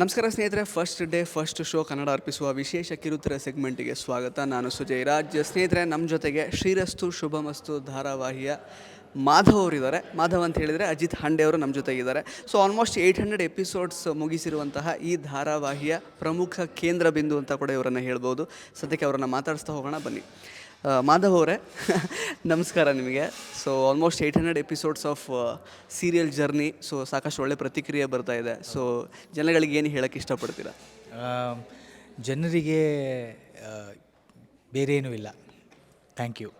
ನಮಸ್ಕಾರ ಸ್ನೇಹಿತರೆ first day first show Kannada ಅರ್ಪಿಸುವ ವಿಶೇಷ ಕಿರುತೆರೆ ಸೆಗ್ಮೆಂಟಿಗೆ ಸ್ವಾಗತ. ನಾನು ಸುಜಯ್ ರಾಜ್. ಸ್ನೇಹಿತರೆ ನಮ್ಮ ಜೊತೆಗೆ ಶ್ರೀರಸ್ತು, ಶುಭಮಸ್ತು ಧಾರಾವಾಹಿಯ ಮಾಧವ್ ಅವರಿದ್ದಾರೆ. ಮಾಧವ್ ಅಂತ ಹೇಳಿದರೆ ಅಜಿತ್ ಹಂಡೆ ಅವರು ನಮ್ಮ ಜೊತೆಗಿದ್ದಾರೆ so almost eight hundred episodes ಮುಗಿಸಿರುವಂತಹ ಈ ಧಾರಾವಾಹಿಯ ಪ್ರಮುಖ ಕೇಂದ್ರ ಬಿಂದು ಅಂತ ಕೂಡ ಇವರನ್ನು ಹೇಳ್ಬೋದು. ಸದ್ಯಕ್ಕೆ ಅವರನ್ನು ಮಾತಾಡಿಸ್ತಾ ಹೋಗೋಣ, ಬನ್ನಿ. ಮಾಧವ್ ಅವರೇ. ನಮಸ್ಕಾರ ನಿಮಗೆ. So almost eight hundred episodes of serial journey so ಸಾಕಷ್ಟು ಒಳ್ಳೆ ಪ್ರತಿಕ್ರಿಯೆ ಬರ್ತಾ ಇದೆ. ಸೊ ಜನಗಳಿಗೆ ಏನು ಹೇಳಕ್ಕೆ ಇಷ್ಟಪಡ್ತೀರಾ? ಜನರಿಗೆ ಬೇರೇನೂ ಇಲ್ಲ. ಥ್ಯಾಂಕ್ ಯು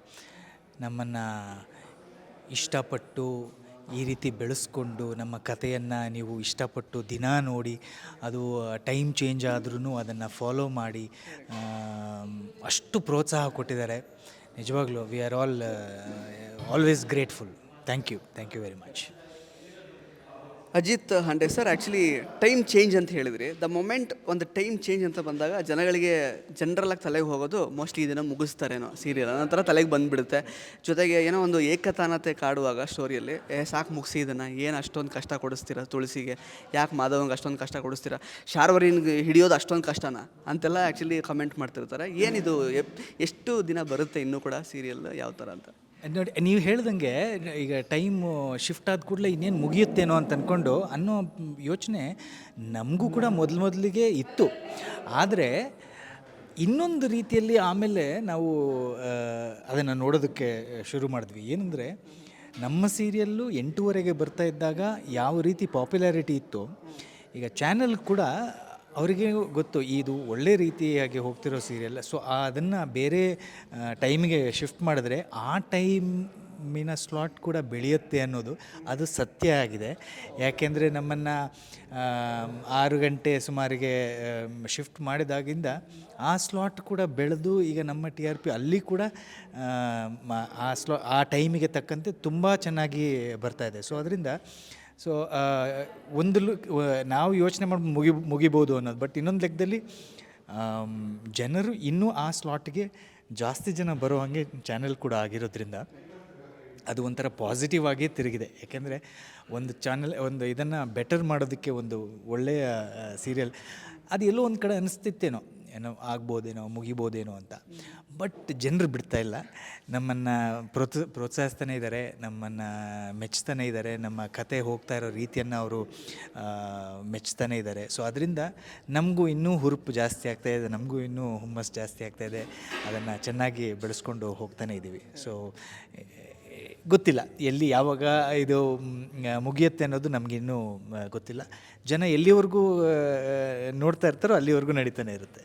ನಮ್ಮನ್ನು ಇಷ್ಟಪಟ್ಟು ಈ ರೀತಿ ಬೆಳೆಸ್ಕೊಂಡು ನಮ್ಮ ಕಥೆಯನ್ನು ನೀವು ಇಷ್ಟಪಟ್ಟು ದಿನ ನೋಡಿ, ಅದು ಟೈಮ್ ಚೇಂಜ್ ಆದ್ರೂ ಅದನ್ನು ಫಾಲೋ ಮಾಡಿ ಅಷ್ಟು ಪ್ರೋತ್ಸಾಹ ಕೊಟ್ಟಿದ್ದಾರೆ. ನಿಜವಾಗ್ಲೂ we are all always grateful thank you thank you very much Ajit Hande, sir actually time change ಅಂತ ಹೇಳಿದ್ರಿ. ದ ಮೊಮೆಂಟ್ ಒಂದು ಟೈಮ್ ಚೇಂಜ್ ಅಂತ ಬಂದಾಗ ಜನಗಳಿಗೆ ಜನರಲಾಗಿ ತಲೆಗೆ ಹೋಗೋದು ಮೋಸ್ಟ್ಲಿ ಇದನ್ನು ಮುಗಿಸ್ತಾರೇನೋ ಸೀರಿಯಲ್ ನಂತರ ತಲೆಗೆ ಬಂದುಬಿಡುತ್ತೆ. ಜೊತೆಗೆ ಏನೋ ಒಂದು ಏಕತಾನತೆ ಕಾಡುವಾಗ ಸ್ಟೋರಿಯಲ್ಲಿ ಏ, ಸಾಕು ಮುಗಿಸಿ ಇದನ್ನು. ಏನು ಅಷ್ಟೊಂದು ಕಷ್ಟ ಕೊಡಿಸ್ತೀರಾ ತುಳಸಿಗೆ? ಯಾಕೆ ಮಾಧವಂಗೆ ಅಷ್ಟೊಂದು ಕಷ್ಟ ಕೊಡಿಸ್ತೀರಾ? ಶಾರ್ವರಿನ್ಗೆ ಹಿಡಿಯೋದು ಅಷ್ಟೊಂದು ಕಷ್ಟನಾ? ಅಂತೆಲ್ಲ ಆ್ಯಕ್ಚುಲಿ ಕಮೆಂಟ್ ಮಾಡ್ತಿರ್ತಾರೆ. ಏನಿದು ಎಷ್ಟು ದಿನ ಬರುತ್ತೆ ಇನ್ನೂ ಕೂಡ ಸೀರಿಯಲ್ ಯಾವ ಥರ ಅಂತ? ನೋಡಿ, ನೀವು ಹೇಳ್ದಂಗೆ ಈಗ ಟೈಮು ಶಿಫ್ಟ್ ಆದ ಕೂಡಲೇ ಇನ್ನೇನು ಮುಗಿಯುತ್ತೇನೋ ಅಂತ ಅಂದ್ಕೊಂಡು ಅನ್ನೋ ಯೋಚನೆ ನಮಗೂ ಕೂಡ ಮೊದಲು ಮೊದಲಿಗೆ ಇತ್ತು. ಆದರೆ ಇನ್ನೊಂದು ರೀತಿಯಲ್ಲಿ ಆಮೇಲೆ ನಾವು ಅದನ್ನು ನೋಡೋದಕ್ಕೆ ಶುರು ಮಾಡಿದ್ವಿ. ಏನಂದರೆ, ನಮ್ಮ ಸೀರಿಯಲ್ಲು ಎಂಟೂವರೆಗೆ ಬರ್ತಾ ಇದ್ದಾಗ ಯಾವ ರೀತಿ ಪಾಪ್ಯುಲಾರಿಟಿ ಇತ್ತು, ಈಗ ಚಾನಲ್ ಕೂಡ ಅವರಿಗೆ ಗೊತ್ತು, ಇದು ಒಳ್ಳೆ ರೀತಿಯಾಗಿ ಹೋಗ್ತಿರೋ ಸೀರಿಯಲ್ ಸೊ ಅದನ್ನು ಬೇರೆ ಟೈಮಿಗೆ ಶಿಫ್ಟ್ ಮಾಡಿದ್ರೆ ಆ ಟೈಮಿನ ಸ್ಲಾಟ್ ಕೂಡ ಬೆಳೆಯುತ್ತೆ ಅನ್ನೋದು ಅದು ಸತ್ಯ ಆಗಿದೆ. ಯಾಕೆಂದರೆ ನಮ್ಮನ್ನು ಆರು ಗಂಟೆ ಸುಮಾರಿಗೆ ಶಿಫ್ಟ್ ಮಾಡಿದಾಗಿಂದ ಆ ಸ್ಲಾಟ್ ಕೂಡ ಬೆಳೆದು ಈಗ ನಮ್ಮ ಟಿ ಆರ್ ಪಿ ಅಲ್ಲಿ ಕೂಡ, ಆ ಸ್ಲಾ ಆ ಟೈಮಿಗೆ ತಕ್ಕಂತೆ ತುಂಬ ಚೆನ್ನಾಗಿ ಬರ್ತಾ ಇದೆ. ಸೊ ಅದರಿಂದ ಸೊ ಒಂದು ನಾವು ಯೋಚನೆ ಮಾಡಿ, ಮುಗಿ, ಮುಗಿಬೋದು ಅನ್ನೋದು. ಬಟ್ ಇನ್ನೊಂದು ಲೆಕ್ಕದಲ್ಲಿ ಜನರು ಇನ್ನೂ ಆ ಸ್ಲಾಟ್ಗೆ ಜಾಸ್ತಿ ಜನ ಬರೋ ಹಾಗೆ ಚಾನೆಲ್ ಕೂಡ ಆಗಿರೋದ್ರಿಂದ ಅದು ಒಂಥರ ಪಾಸಿಟಿವ್ ಆಗಿ ತಿರುಗಿದೆ. ಯಾಕೆಂದರೆ ಒಂದು ಚಾನಲ್ ಒಂದು ಇದನ್ನು ಬೆಟರ್ ಮಾಡೋದಕ್ಕೆ ಒಂದು ಒಳ್ಳೆಯ ಸೀರಿಯಲ್ ಅದು ಎಲ್ಲೋ ಒಂದು ಕಡೆ ಅನಿಸ್ತಿತ್ತೇನೋ. ಏನೋ ಆಗ್ಬೋದೇನೋ, ಮುಗಿಬೋದೇನೋ ಅಂತ. ಬಟ್ ಜನರು ಬಿಡ್ತಾ ಇಲ್ಲ. ನಮ್ಮನ್ನು ಪ್ರೋತ್ಸ, ಪ್ರೋತ್ಸಾಹಿಸ್ತಾನೆ ಇದ್ದಾರೆ ನಮ್ಮನ್ನು ಮೆಚ್ತಾನೆ ಇದ್ದಾರೆ ನಮ್ಮ ಕತೆ ಹೋಗ್ತಾ ಇರೋ ರೀತಿಯನ್ನು ಅವರು ಮೆಚ್ತಾನೆ ಇದ್ದಾರೆ ಸೊ ಅದರಿಂದ ನಮಗೂ ಇನ್ನೂ ಹುರುಪು ಜಾಸ್ತಿ ಆಗ್ತಾ ಇದೆ, ನಮಗೂ ಇನ್ನೂ ಹುಮ್ಮಸ್ಸು ಜಾಸ್ತಿ ಆಗ್ತಾ ಇದೆ. ಅದನ್ನು ಚೆನ್ನಾಗಿ ಬೆಳೆಸ್ಕೊಂಡು ಹೋಗ್ತಾನೆ ಇದ್ದೀವಿ ಸೊ ಗೊತ್ತಿಲ್ಲ. ಎಲ್ಲಿ ಯಾವಾಗ ಇದು ಮುಗಿಯುತ್ತೆ ಅನ್ನೋದು ನಮಗಿನ್ನೂ ಗೊತ್ತಿಲ್ಲ. ಜನ ಎಲ್ಲಿವರೆಗೂ ನೋಡ್ತಾ ಇರ್ತಾರೋ ಅಲ್ಲಿವರೆಗೂ ನಡೀತಾನೆ ಇರುತ್ತೆ.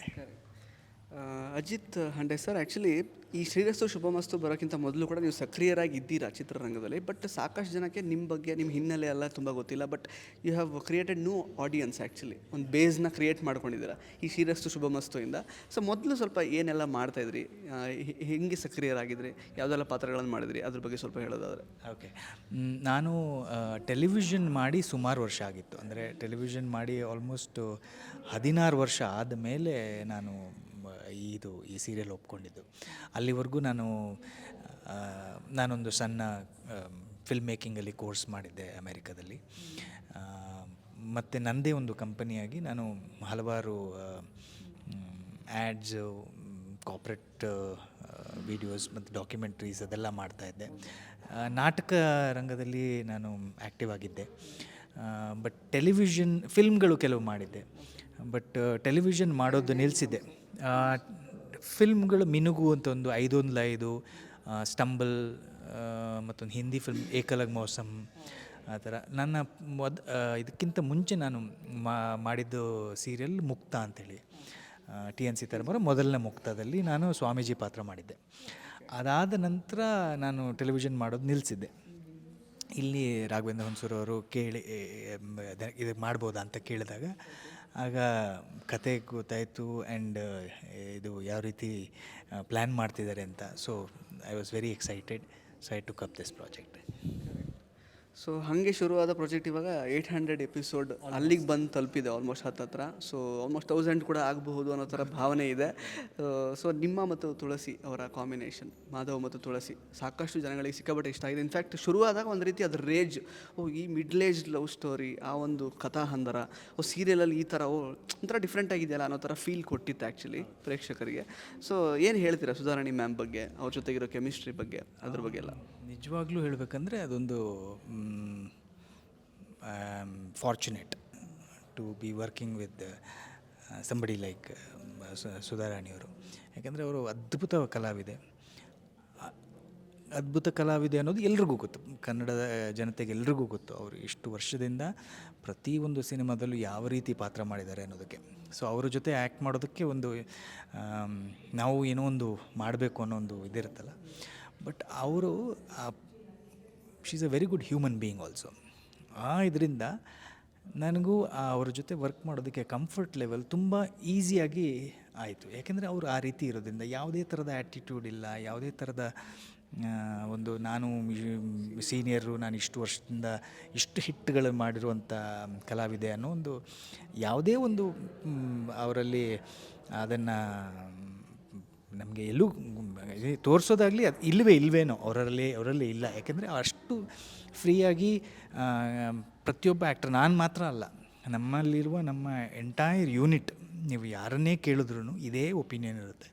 ಅಜಿತ್ ಹಂಡೆ ಸರ್ ಆ್ಯಕ್ಚುಲಿ ಈ ಶ್ರೀರಸ್ತು ಶುಭಮಸ್ತು ಬರೋಕ್ಕಿಂತ ಮೊದಲು ಕೂಡ ನೀವು ಸಕ್ರಿಯರಾಗಿ ಇದ್ದೀರಾ ಚಿತ್ರರಂಗದಲ್ಲಿ ಬಟ್ ಸಾಕಷ್ಟು ಜನಕ್ಕೆ ನಿಮ್ಮ ಬಗ್ಗೆ ನಿಮ್ಮ ಹಿನ್ನೆಲೆ ಎಲ್ಲ ತುಂಬ ಗೊತ್ತಿಲ್ಲ but you have created new audience actually ಒಂದು ಬೇಸ್ನ ಕ್ರಿಯೇಟ್ ಮಾಡ್ಕೊಂಡಿದ್ದೀರಾ ಈ ಶ್ರೀರಸ್ತು ಶುಭಮಸ್ತು ಇಂದ ಸೊ ಮೊದಲು ಸ್ವಲ್ಪ ಏನೆಲ್ಲ ಮಾಡ್ತಾಯಿದ್ರಿ ಹೆಂಗೆ ಸಕ್ರಿಯರಾಗಿದ್ರಿ? ಯಾವುದೆಲ್ಲ ಪಾತ್ರಗಳನ್ನು ಮಾಡಿದ್ರಿ? ಅದ್ರ ಬಗ್ಗೆ ಸ್ವಲ್ಪ ಹೇಳೋದಾದ್ರೆ. ಓಕೆ ನಾನು ಟೆಲಿವಿಷನ್ ಮಾಡಿ ಸುಮಾರು ವರ್ಷ ಆಗಿತ್ತು. ಅಂದರೆ ಟೆಲಿವಿಷನ್ ಮಾಡಿ ಆಲ್ಮೋಸ್ಟ್ ಹದಿನಾರು ವರ್ಷ ಆದ ಮೇಲೆ ನಾನು ಇದು ಈ ಸೀರಿಯಲ್ ಒಪ್ಕೊಂಡಿದ್ದು. ಅಲ್ಲಿವರೆಗೂ ನಾನು ನಾನೊಂದು ಸಣ್ಣ ಫಿಲ್ಮ್ ಮೇಕಿಂಗಲ್ಲಿ ಕೋರ್ಸ್ ಮಾಡಿದ್ದೆ ಅಮೇರಿಕಾದಲ್ಲಿ. ಮತ್ತು ನನ್ನದೇ ಒಂದು ಕಂಪನಿಯಾಗಿ ನಾನು ಹಲವಾರು ಆ್ಯಡ್ಸು ಕಾಪ್ರೇಟ್ ವಿಡಿಯೋಸ್ ಮತ್ತು ಡಾಕ್ಯುಮೆಂಟ್ರೀಸ್ ಅದೆಲ್ಲ ಮಾಡ್ತಾಯಿದ್ದೆ ನಾಟಕ ರಂಗದಲ್ಲಿ ನಾನು ಆ್ಯಕ್ಟಿವ್ ಆಗಿದ್ದೆ. ಬಟ್ ಟೆಲಿವಿಷನ್ ಫಿಲ್ಮ್ಗಳು ಕೆಲವು ಮಾಡಿದ್ದೆ. ಬಟ್ ಟೆಲಿವಿಷನ್ ಮಾಡೋದು ನಿಲ್ಲಿಸಿದ್ದೆ ಫಿಲ್ಮ್ಗಳು ಮಿನುಗು ಅಂತ ಒಂದು ಐದೊಂದು ಐದು ಸ್ಟಂಬಲ್ ಮತ್ತೊಂದು ಹಿಂದಿ ಫಿಲ್ಮ್ ಏಕಲಗ್ ಮೌಸಮ್ ಆ ಥರ ನನ್ನ ಮೊದ್ ಇದಕ್ಕಿಂತ ಮುಂಚೆ ನಾನು ಮಾಡಿದ್ದು ಸೀರಿಯಲ್ ಮುಕ್ತ ಅಂತೇಳಿ ಟಿ ಎನ್ ಸೀತಾರಾಮರ ಮೊದಲನೇ ಮುಕ್ತದಲ್ಲಿ ನಾನು ಸ್ವಾಮೀಜಿ ಪಾತ್ರ ಮಾಡಿದ್ದೆ ಅದಾದ ನಂತರ ನಾನು ಟೆಲಿವಿಷನ್ ಮಾಡೋದು ನಿಲ್ಲಿಸಿದ್ದೆ ಇಲ್ಲಿ ರಾಘವೇಂದ್ರ ಹುಣಸೂರವರು ಕೇಳಿ ಇದು ಮಾಡ್ಬೋದಾ ಅಂತ ಕೇಳಿದಾಗ ಆಗ ಕತೆ ಗೊತ್ತಾಯಿತು ಆ್ಯಂಡ್ ಇದು ಯಾವ ರೀತಿ ಪ್ಲ್ಯಾನ್ ಮಾಡ್ತಿದ್ದಾರೆ ಅಂತ. So I was very excited so I took up this project so ಹಾಗೆ ಶುರುವಾದ ಪ್ರಾಜೆಕ್ಟ್ ಇವಾಗ ಏಯ್ಟ್ ಹಂಡ್ರೆಡ್ ಎಪಿಸೋಡ್ ಅಲ್ಲಿಗೆ ಬಂದು ತಲುಪಿದೆ ಆಲ್ಮೋಸ್ಟ್ ಹತ್ರ. ಸೊ ಆಲ್ಮೋಸ್ಟ್ ತೌಸಂಡ್ ಕೂಡ ಆಗಬಹುದು ಅನ್ನೋ ಥರ ಭಾವನೆ ಇದೆ. ಸೊ ನಿಮ್ಮ ಮತ್ತು ತುಳಸಿ ಅವರ ಕಾಂಬಿನೇಷನ್ ಮಾಧವ್ ಮತ್ತು ತುಳಸಿ ಸಾಕಷ್ಟು ಜನಗಳಿಗೆ ಸಿಕ್ಕಾಪಟ್ಟೆ ಇಷ್ಟ ಆಗಿದೆ. ಇನ್ಫ್ಯಾಕ್ಟ್ ಶುರುವಾದಾಗ ಒಂದು ರೀತಿ ಅದು ರೇಜ್ ಓ ಈ ಮಿಡ್ಲ್ ಏಜ್ ಲವ್ ಸ್ಟೋರಿ ಆ ಒಂದು ಕಥಾ ಹಂದರ ಓ ಸೀರಿಯಲಲ್ಲಿ ಈ ಥರ ಓ ಒಂಥರ ಡಿಫ್ರೆಂಟ್ ಆಗಿದೆಯಲ್ಲ ಅನ್ನೋ ಥರ ಫೀಲ್ ಕೊಟ್ಟಿತ್ತು ಆ್ಯಕ್ಚುಲಿ ಪ್ರೇಕ್ಷಕರಿಗೆ. ಸೊ ಏನು ಹೇಳ್ತೀರಾ ಸುಧಾರಾಣಿ ಮ್ಯಾಮ್ ಬಗ್ಗೆ ಅವ್ರ ಜೊತೆಗಿರೋ ಕೆಮಿಸ್ಟ್ರಿ ಬಗ್ಗೆ ಅದ್ರ ಬಗ್ಗೆ ಎಲ್ಲ? ನಿಜವಾಗ್ಲೂ ಹೇಳಬೇಕಂದ್ರೆ ಅದೊಂದು fortunate to be working with somebody like ಸುಧಾರಾಣಿಯವರು ಯಾಕೆಂದರೆ ಅವರು ಅದ್ಭುತ ಕಲಾವಿದೆ. ಅದ್ಭುತ ಕಲಾವಿದೆ ಅನ್ನೋದು ಎಲ್ರಿಗೂ ಗೊತ್ತು. ಕನ್ನಡದ ಜನತೆಗೆ ಎಲ್ರಿಗೂ ಗೊತ್ತು. ಅವರು ಇಷ್ಟು ವರ್ಷದಿಂದ ಪ್ರತಿಯೊಂದು ಸಿನಿಮಾದಲ್ಲೂ ಯಾವ ರೀತಿ ಪಾತ್ರ ಮಾಡಿದ್ದಾರೆ ಅನ್ನೋದಕ್ಕೆ. ಸೊ ಅವ್ರ ಜೊತೆ ಆ್ಯಕ್ಟ್ ಮಾಡೋದಕ್ಕೆ ಒಂದು ನಾವು ಏನೋ ಒಂದು ಮಾಡಬೇಕು ಅನ್ನೋ ಒಂದು ಇದಿರುತ್ತಲ್ಲ. ಬಟ್ ಅವರು she is a very good human being also ಆ ಇದರಿಂದ ನನಗೂ ಅವರ ಜೊತೆ ವರ್ಕ್ ಮಾಡೋದಕ್ಕೆ ಕಂಫರ್ಟ್ ಲೆವೆಲ್ ತುಂಬ ಈಸಿಯಾಗಿ ಆಯಿತು. ಯಾಕೆಂದರೆ ಅವರು ಆ ರೀತಿ ಇರೋದ್ರಿಂದ ಯಾವುದೇ ಥರದ ಆ್ಯಟಿಟ್ಯೂಡ್ ಇಲ್ಲ, ಯಾವುದೇ ಥರದ ಒಂದು ನಾನು ಸೀನಿಯರು ನಾನು ಇಷ್ಟು ವರ್ಷದಿಂದ ಇಷ್ಟು ಹಿಟ್ಗಳು ಮಾಡಿರುವಂಥ ಕಲಾವಿದೆ ಅನ್ನೋ ಒಂದು ಯಾವುದೇ ಒಂದು ಅವರಲ್ಲಿ ಅದನ್ನು ನಮಗೆ ಎಲ್ಲೂ ತೋರಿಸೋದಾಗಲಿ ಅದು ಇಲ್ಲವೇ ಇಲ್ವೇನೋ ಅವರಲ್ಲಿ ಅವರಲ್ಲಿ ಇಲ್ಲ. ಯಾಕೆಂದರೆ ಅಷ್ಟು ಫ್ರೀಯಾಗಿ ಪ್ರತಿಯೊಬ್ಬ ಆ್ಯಕ್ಟರ್ ನಾನು ಮಾತ್ರ ಅಲ್ಲ. ನಮ್ಮಲ್ಲಿರುವ ನಮ್ಮ ಎಂಟೈರ್ ಯೂನಿಟ್ ನೀವು ಯಾರನ್ನೇ ಕೇಳಿದ್ರೂ ಇದೇ ಒಪಿನಿಯನ್ ಇರುತ್ತೆ.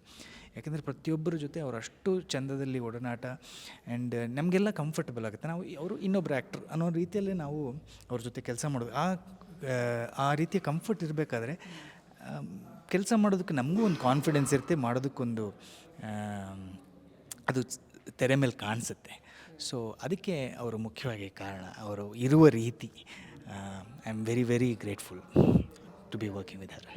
ಯಾಕೆಂದರೆ ಪ್ರತಿಯೊಬ್ಬರ ಜೊತೆ ಅವರು ಅಷ್ಟು ಚಂದದಲ್ಲಿ ಒಡನಾಟ ಆ್ಯಂಡ್ ನಮಗೆಲ್ಲ ಕಂಫರ್ಟಬಲ್ ಆಗುತ್ತೆ. ನಾವು ಅವರು ಇನ್ನೊಬ್ಬರು ಆ್ಯಕ್ಟ್ರ್ ಅನ್ನೋ ರೀತಿಯಲ್ಲೇ ನಾವು ಅವ್ರ ಜೊತೆ ಕೆಲಸ ಮಾಡೋದು ಆ, ಆ ರೀತಿಯ ಕಂಫರ್ಟ್ ಇರಬೇಕಾದ್ರೆ ಕೆಲಸ ಮಾಡೋದಕ್ಕೆ ನಮಗೂ ಒಂದು ಕಾನ್ಫಿಡೆನ್ಸ್ ಇರುತ್ತೆ ಮಾಡೋದಕ್ಕೊಂದು ಅದು ತೆರೆ ಮೇಲೆ ಕಾಣಿಸುತ್ತೆ. ಸೊ ಅದಕ್ಕೆ ಅವರು ಮುಖ್ಯವಾಗಿ ಕಾರಣ ಅವರು ಇರುವ ರೀತಿ I am very very grateful to be working with her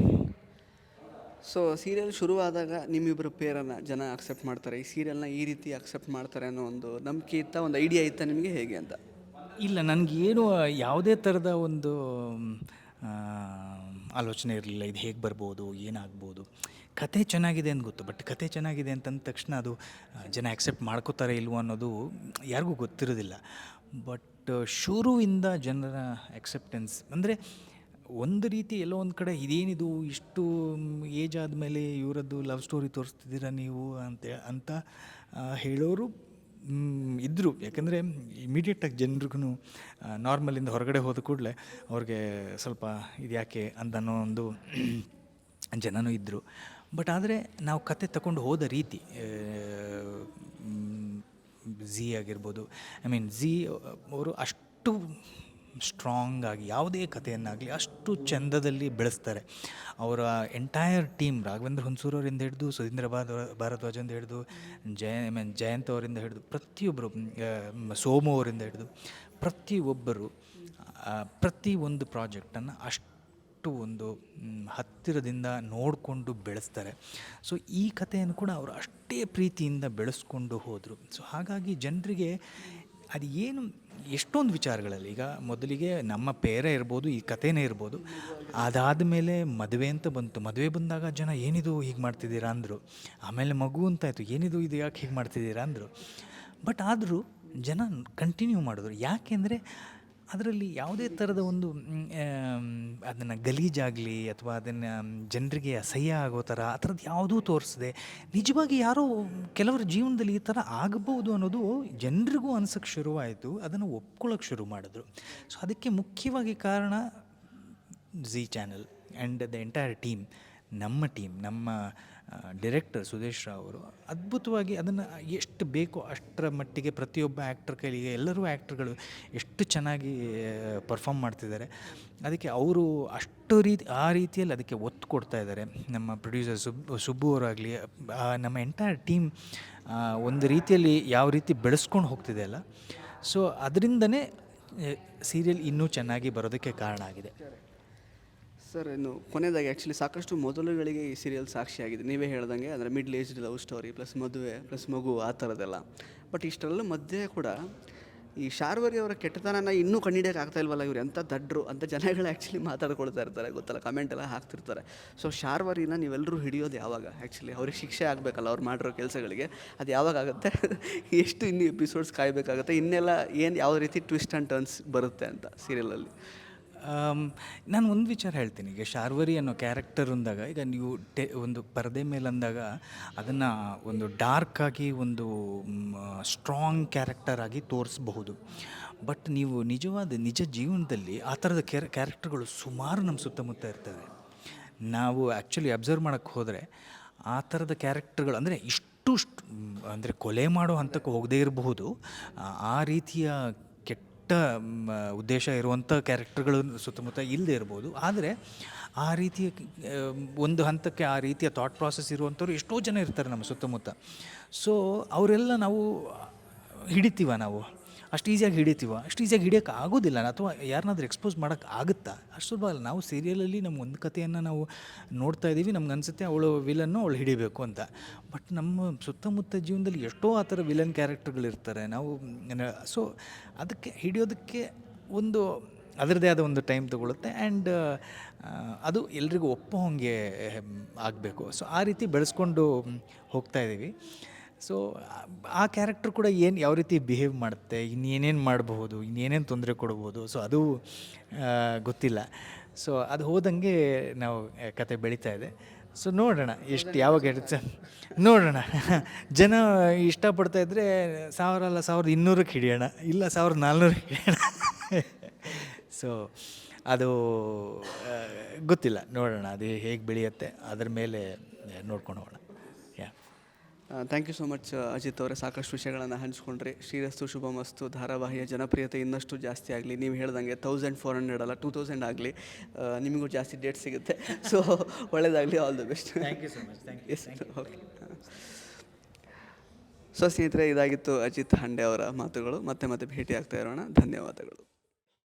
so serial ಶುರುವಾದಾಗ ನಿಮ್ಮಿಬ್ಬರ ಪೇರನ್ನು ಜನ ಅಕ್ಸೆಪ್ಟ್ ಮಾಡ್ತಾರೆ. ಈ ಸೀರಿಯಲ್ನ ಈ ರೀತಿ ಅಕ್ಸೆಪ್ಟ್ ಮಾಡ್ತಾರೆ ಅನ್ನೋ ಒಂದು ನಂಬಿಕೆ ಇತ್ತ ಒಂದು ಐಡಿಯಾ ಇತ್ತ ನಿಮಗೆ ಹೇಗೆ ಅಂತ? ಇಲ್ಲ ನನಗೇನು ಯಾವುದೇ ಥರದ ಒಂದು ಆಲೋಚನೆ ಇರಲಿಲ್ಲ, ಇದು ಹೇಗೆ ಬರ್ಬೋದು, ಏನಾಗ್ಬೋದು. ಕತೆ ಚೆನ್ನಾಗಿದೆ ಅಂತ ಗೊತ್ತು, ಬಟ್ ಕತೆ ಚೆನ್ನಾಗಿದೆ ಅಂತಂದ ತಕ್ಷಣ ಅದು ಜನ ಆಕ್ಸೆಪ್ಟ್ ಮಾಡ್ಕೋತಾರೆ ಇಲ್ವೋ ಅನ್ನೋದು ಯಾರಿಗೂ ಗೊತ್ತಿರೋದಿಲ್ಲ. ಬಟ್, ಶುರುವಿಂದ ಜನರ ಆ್ಯಕ್ಸೆಪ್ಟೆನ್ಸ್ ಅಂದರೆ ಒಂದು ರೀತಿ ಎಲ್ಲೋ ಒಂದು ಕಡೆ ಇದೇನಿದು, ಇಷ್ಟು ಏಜ್ ಆದಮೇಲೆ ಇವರದ್ದು ಲವ್ ಸ್ಟೋರಿ ತೋರಿಸ್ತಿದ್ದೀರಾ ನೀವು ಅಂತ ಅಂತ ಹೇಳೋರು ಇದ್ದರು ಯಾಕಂದರೆ ಇಮಿಡಿಯೇಟಾಗಿ ಜನರಿಗೂ ನಾರ್ಮಲಿಂದ ಹೊರಗಡೆ ಹೋದ ಕೂಡಲೇ ಅವ್ರಿಗೆ ಸ್ವಲ್ಪ ಇದು ಯಾಕೆ ಅಂತ ಅನ್ನೋ ಒಂದು ಜನನೂ ಇದ್ದರು ಬಟ್ ಆದರೆ ನಾವು ಕತೆ ತಗೊಂಡು ಹೋದ ರೀತಿ ಝೀ ಆಗಿರ್ಬೋದು ಐ ಮೀನ್ ಝೀ ಅವರು ಅಷ್ಟು ಸ್ಟ್ರಾಂಗ್ ಆಗಿ ಯಾವುದೇ ಕಥೆಯನ್ನಾಗಲಿ ಅಷ್ಟು ಚಂದದಲ್ಲಿ ಬೆಳೆಸ್ತಾರೆ. ಅವರ ಎಂಟೈರ್ ಟೀಮ್ ರಾಘವೇಂದ್ರ ಹುನ್ಸೂರವರಿಂದ ಹಿಡಿದು ಸುಧೀಂದ್ರ ಭಾರ ಭಾರದ್ವಾಜಂದ ಹಿಡಿದು ಜಯ ಐ ಮೀನ್ ಜಯಂತ್ ಅವರಿಂದ ಹಿಡಿದು ಪ್ರತಿಯೊಬ್ಬರು ಸೋಮು ಅವರಿಂದ ಹಿಡಿದು ಪ್ರತಿಯೊಬ್ಬರು ಪ್ರತಿ ಒಂದು ಪ್ರಾಜೆಕ್ಟನ್ನು ಅಷ್ಟು ಒಂದು ಮ್, ಹತ್ತಿರದಿಂದ ನೋಡಿಕೊಂಡು ಬೆಳೆಸ್ತಾರೆ. ಸೊ ಈ ಕಥೆಯನ್ನು ಕೂಡ ಅವರು ಅಷ್ಟೇ ಪ್ರೀತಿಯಿಂದ ಬೆಳೆಸ್ಕೊಂಡು ಹೋದರು. ಸೊ ಹಾಗಾಗಿ ಜನರಿಗೆ ಅದು ಏನು ಎಷ್ಟೊಂದು ವಿಚಾರಗಳಲ್ಲಿ, ಈಗ ಮೊದಲಿಗೆ ನಮ್ಮ ಪೇರೆ ಇರ್ಬೋದು, ಈ ಕಥೆನೇ ಇರ್ಬೋದು, ಅದಾದ ಮೇಲೆ ಮದುವೆ ಅಂತ ಬಂತು. ಮದುವೆ ಬಂದಾಗ ಜನ, ಏನಿದು ಹೀಗೆ ಮಾಡ್ತಿದ್ದೀರಾ? ಅಂದರು. ಆಮೇಲೆ ಮಗು ಅಂತ ಆಯಿತು, ಏನಿದು, ಇದು ಯಾಕೆ ಹೀಗೆ ಮಾಡ್ತಿದ್ದೀರಾ? ಅಂದರು. ಬಟ್ ಆದರೂ ಜನ ಕಂಟಿನ್ಯೂ ಮಾಡಿದ್ರು. ಯಾಕೆಂದರೆ ಅದರಲ್ಲಿ ಯಾವುದೇ ಥರದ ಒಂದು ಅದನ್ನು ಗಲೀಜಾಗಲಿ ಅಥವಾ ಅದನ್ನು ಜನರಿಗೆ ಅಸಹ್ಯ ಆಗೋ ಥರ ಆ ಥರದ್ದು ಯಾವುದೂ ತೋರಿಸದೆ ನಿಜವಾಗಿ ಯಾರೋ ಕೆಲವರ ಜೀವನದಲ್ಲಿ ಈ ಥರ ಆಗಬಹುದು ಅನ್ನೋದು ಜನರಿಗೂ ಅನ್ಸೋಕ್ಕೆ ಶುರುವಾಯಿತು, ಅದನ್ನು ಒಪ್ಕೊಳ್ಳೋಕೆ ಶುರು ಮಾಡಿದ್ರು. ಸೊ ಅದಕ್ಕೆ ಮುಖ್ಯವಾಗಿ ಕಾರಣ Zee channel and the entire team ನಮ್ಮ ಟೀಮ್, ನಮ್ಮ ಡೈರೆಕ್ಟರ್ ಸುದೇಶ್ ರಾವ್ ಅವರು ಅದ್ಭುತವಾಗಿ ಅದನ್ನು ಎಷ್ಟು ಬೇಕೋ ಅಷ್ಟರ ಮಟ್ಟಿಗೆ ಪ್ರತಿಯೊಬ್ಬ ಆ್ಯಕ್ಟರ್ ಕೈಲಿಗೆ ಎಲ್ಲರೂ ಆ್ಯಕ್ಟ್ರ್ಗಳು ಎಷ್ಟು ಚೆನ್ನಾಗಿ ಪರ್ಫಾಮ್ ಮಾಡ್ತಿದ್ದಾರೆ. ಅದಕ್ಕೆ ಅವರು ಅಷ್ಟು ರೀತಿ, ಆ ರೀತಿಯಲ್ಲಿ ಅದಕ್ಕೆ ಒತ್ತು ಕೊಡ್ತಾ ಇದ್ದಾರೆ. ನಮ್ಮ ಪ್ರೊಡ್ಯೂಸರ್ ಸುಬ್, ಸುಬ್ಬು ಅವರಾಗಲಿ ನಮ್ಮ ಎಂಟೈರ್ ಟೀಮ್ ಒಂದು ರೀತಿಯಲ್ಲಿ ಯಾವ ರೀತಿ ಬೆಳೆಸ್ಕೊಂಡು ಹೋಗ್ತಿದೆ ಅಲ್ಲ. ಸೊ ಅದರಿಂದನೇ ಸೀರಿಯಲ್ ಇನ್ನೂ ಚೆನ್ನಾಗಿ ಬರೋದಕ್ಕೆ ಕಾರಣ ಆಗಿದೆ. ಸರ್, ಇನ್ನು ಕೊನೆಯದಾಗಿ ಆ್ಯಕ್ಚುಲಿ ಸಾಕಷ್ಟು ಮೊದಲುಗಳಿಗೆ ಈ ಸೀರಿಯಲ್ ಸಾಕ್ಷಿಯಾಗಿದೆ. ನೀವೇ ಹೇಳ್ದಂಗೆ ಅಂದರೆ middle age love story plus ಮದುವೆ ಪ್ಲಸ್ ಮಗು ಆ ಥರದ್ದೆಲ್ಲ ಬಟ್ ಇಷ್ಟೆಲ್ಲ ಮಧ್ಯೆ ಕೂಡ ಈ ಶಾರ್ವರಿ ಅವರ ಕೆಟ್ಟತನನ ಇನ್ನೂ ಕಂಡಿಡಿಯೋಕೆ ಆಗ್ತಾ ಇಲ್ವಲ್ಲ ಇವರು? ಎಂಥ ದಡ್ರು? ಅಂತ ಜನಗಳು ಆ್ಯಕ್ಚುಲಿ ಮಾತಾಡ್ಕೊಳ್ತಾ ಇರ್ತಾರೆ. ಗೊತ್ತಲ್ಲ ಕಮೆಂಟ್ ಎಲ್ಲ ಹಾಕ್ತಿರ್ತಾರೆ. ಸೊ ಶಾರ್ವರಿನ ನೀವೆಲ್ಲರೂ ಹಿಡಿಯೋದು ಯಾವಾಗ? ಆ್ಯಕ್ಚುಲಿ ಅವ್ರಿಗೆ ಶಿಕ್ಷೆ ಆಗಬೇಕಲ್ಲ ಅವ್ರು ಮಾಡಿರೋ ಕೆಲಸಗಳಿಗೆ. ಅದು ಯಾವಾಗ ಆಗುತ್ತೆ? ಎಷ್ಟು ಇನ್ನೂ ಎಪಿಸೋಡ್ಸ್ ಕಾಯಬೇಕಾಗುತ್ತೆ? ಇನ್ನೆಲ್ಲ ಏನು, ಯಾವ ರೀತಿ ಟ್ವಿಸ್ಟ್ ಆ್ಯಂಡ್ ಟರ್ನ್ಸ್ ಬರುತ್ತೆ ಅಂತ ಸೀರಿಯಲಲ್ಲಿ ನಾನು ಒಂದು ವಿಚಾರ ಹೇಳ್ತೀನಿ. ಈಗ ಶಾರ್ವರಿ ಅನ್ನೋ ಕ್ಯಾರೆಕ್ಟರ್ ಅಂದಾಗ, ಈಗ ನೀವು ಟೆ, ಒಂದು ಪರದೆ ಮೇಲೆ ಅಂದಾಗ ಅದನ್ನು ಒಂದು ಡಾರ್ಕ್ ಆಗಿ ಒಂದು ಸ್ಟ್ರಾಂಗ್ ಕ್ಯಾರೆಕ್ಟರ್ ಆಗಿ ತೋರಿಸಬಹುದು. ಬಟ್ ನೀವು ನಿಜವಾದ, ನಿಜ ಜೀವನದಲ್ಲಿ ಆ ಥರದ ಕ್ಯಾರ ಕ್ಯಾರೆಕ್ಟರ್ಗಳು ಸುಮಾರು ನಮ್ಮ ಸುತ್ತಮುತ್ತ ಇರ್ತವೆ. ನಾವು ಆ್ಯಕ್ಚುಲಿ ಅಬ್ಸರ್ವ್ ಮಾಡೋಕ್ಕೆ ಹೋದರೆ ಆ ಥರದ ಕ್ಯಾರೆಕ್ಟರ್ಗಳು ಅಂದರೆ ಇಷ್ಟು ಅಂದರೆ ಕೊಲೆ ಮಾಡೋ ಹಂತಕ್ಕೆ ಹೋಗದೇ ಇರಬಹುದು. ಆ- ಆ ರೀತಿಯ ಕೆಟ್ಟ ಉದ್ದೇಶ ಇರುವಂಥ ಕ್ಯಾರೆಕ್ಟರ್ಗಳು ಸುತ್ತಮುತ್ತ ಇಲ್ಲದೆ ಇರ್ಬೋದು. ಆದರೆ ಆ ರೀತಿಯ ಒಂದು ಹಂತಕ್ಕೆ ಆ ರೀತಿಯ ಥಾಟ್ ಪ್ರಾಸೆಸ್ ಇರುವಂಥವ್ರು ಎಷ್ಟೋ ಜನ ಇರ್ತಾರೆ ನಮ್ಮ ಸುತ್ತಮುತ್ತ. ಸೊ ಅವರೆಲ್ಲ ನಾವು ಹಿಡಿತೀವ ನಾವು? ಅಷ್ಟು ಈಸಿಯಾಗಿ ಹಿಡಿತೀವ, ಅಷ್ಟು ಈಸಿಯಾಗಿ ಹಿಡಿಯೋಕೆ ಆಗೋದಿಲ್ಲ. ಅಥವಾ ಯಾರನ್ನಾದ್ರೂ ಎಕ್ಸ್ಪೋಸ್ ಮಾಡೋಕೆ ಆಗುತ್ತಾ? ಅಷ್ಟು ಸುಲಭ ಅಲ್ಲ. ನಾವು ಸೀರಿಯಲಲ್ಲಿ ನಮ್ಮ ಒಂದು ಕಥೆಯನ್ನು ನಾವು ನೋಡ್ತಾ ಇದ್ದೀವಿ ನಮ್ಗೆ ಅನಿಸುತ್ತೆ ಅವಳು ವಿಲನ್ನು ಅವಳು ಹಿಡಿಬೇಕು ಅಂತ. ಬಟ್ ನಮ್ಮ ಸುತ್ತಮುತ್ತ ಜೀವನದಲ್ಲಿ ಎಷ್ಟೋ ಆ ಥರ ವಿಲನ್ ಕ್ಯಾರೆಕ್ಟರ್ಗಳಿರ್ತಾರೆ ನಾವು ಸೊ ಅದಕ್ಕೆ ಹಿಡಿಯೋದಕ್ಕೆ ಒಂದು ಅದರದ್ದೇ ಆದ ಒಂದು ಟೈಮ್ ತಗೊಳ್ಳುತ್ತೆ ಆ್ಯಂಡ್ ಅದು ಎಲ್ರಿಗೂ ಒಪ್ಪೋ ಹಾಗೆ ಆಗಬೇಕು. ಸೊ ಆ ರೀತಿ ಬೆಳೆಸ್ಕೊಂಡು ಹೋಗ್ತಾ ಇದ್ದೀವಿ ಸೊ ಆ ಕ್ಯಾರೆಕ್ಟ್ರ್ ಕೂಡ ಏನು ಯಾವ ರೀತಿ ಬಿಹೇವ್ ಮಾಡುತ್ತೆ ಇನ್ನೇನೇನು ಮಾಡಬಹುದು ಇನ್ನೇನೇನು ತೊಂದರೆ ಕೊಡ್ಬೋದು ಸೊ ಅದು ಗೊತ್ತಿಲ್ಲ. ಸೊ ಅದು ಹೋದಂಗೆ ನಾವು ಕತೆ ಬೆಳೀತಾ ಇದೆ. ಸೊ ನೋಡೋಣ ಎಷ್ಟು ಯಾವಾಗ ಇರುತ್ತೆ. ನೋಡೋಣ. ಜನ ಇಷ್ಟಪಡ್ತಾ ಇದ್ದರೆ ಸಾವಿರ ಅಲ್ಲ ಸಾವಿರದ ಇನ್ನೂರಕ್ಕೆ ಹಿಡಿಯೋಣ ಇಲ್ಲ ಸಾವಿರದ ನಾಲ್ನೂರಕ್ಕೆ ಹಿಡಿಯೋಣ. ಸೊ ಅದು ಗೊತ್ತಿಲ್ಲ. ನೋಡೋಣ ಅದು ಹೇಗೆ ಬೆಳೆಯುತ್ತೆ. ಅದ್ರ ಮೇಲೆ ನೋಡ್ಕೊಂಡು ಹೋಗೋಣ. Thank you so much Ajit ಅವರೇ. ಸಾಕಷ್ಟು ವಿಷಯಗಳನ್ನು ಹಂಚಿಕೊಂಡ್ರಿ. ಶ್ರೀರಸ್ತು ಶುಭಮಸ್ತು ಧಾರಾವಾಹಿಯ ಜನಪ್ರಿಯತೆ ಇನ್ನಷ್ಟು ಜಾಸ್ತಿ ಆಗಲಿ. ನೀವು ಹೇಳ್ದಂಗೆ ತೌಸಂಡ್ ಫೋರ್ ಹಂಡ್ರೆಡ್ ಅಲ್ಲ ಟೂ ತೌಸಂಡ್ ಆಗಲಿ. ನಿಮಗೂ ಜಾಸ್ತಿ ಡೇಟ್ ಸಿಗುತ್ತೆ. ಸೊ ಒಳ್ಳೆಯದಾಗಲಿ all the best thank you so much thank you okay so ಸ್ನೇಹಿತರೆ ಇದಾಗಿತ್ತು ಅಜಿತ್ ಹಂಡೆ ಅವರ ಮಾತುಗಳು. ಮತ್ತೆ ಮತ್ತೆ ಭೇಟಿ ಆಗ್ತಾ ಇರೋಣ. ಧನ್ಯವಾದಗಳು.